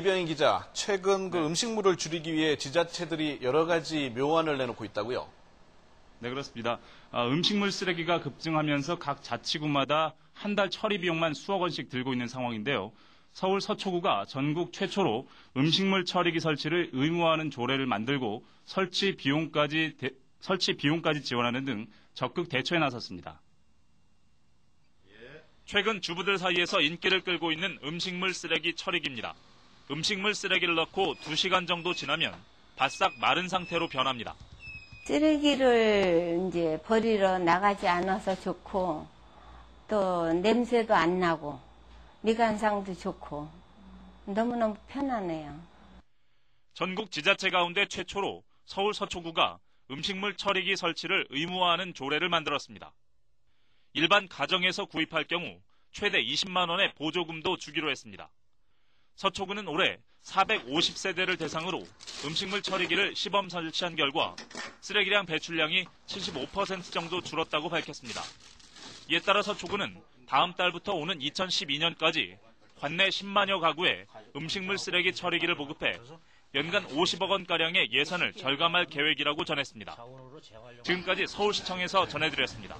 이병희 기자, 최근 그 음식물을 줄이기 위해 지자체들이 여러 가지 묘안을 내놓고 있다고요? 네, 그렇습니다. 아, 음식물 쓰레기가 급증하면서 각 자치구마다 한 달 처리 비용만 수억 원씩 들고 있는 상황인데요. 서울 서초구가 전국 최초로 음식물 처리기 설치를 의무화하는 조례를 만들고 설치 비용까지 대- 설치 비용까지 지원하는 등 적극 대처에 나섰습니다. 최근 주부들 사이에서 인기를 끌고 있는 음식물 쓰레기 처리기입니다. 음식물 쓰레기를 넣고 2시간 정도 지나면 바싹 마른 상태로 변합니다. 쓰레기를 이제 버리러 나가지 않아서 좋고 또 냄새도 안 나고 미간상도 좋고 너무너무 편하네요. 전국 지자체 가운데 최초로 서울 서초구가 음식물 처리기 설치를 의무화하는 조례를 만들었습니다. 일반 가정에서 구입할 경우 최대 20만 원의 보조금도 주기로 했습니다. 서초구는 올해 450세대를 대상으로 음식물 처리기를 시범 설치한 결과 쓰레기량 배출량이 75% 정도 줄었다고 밝혔습니다. 이에 따라 서초구는 다음 달부터 오는 2012년까지 관내 10만여 가구에 음식물 쓰레기 처리기를 보급해 연간 50억 원가량의 예산을 절감할 계획이라고 전했습니다. 지금까지 서울시청에서 전해드렸습니다.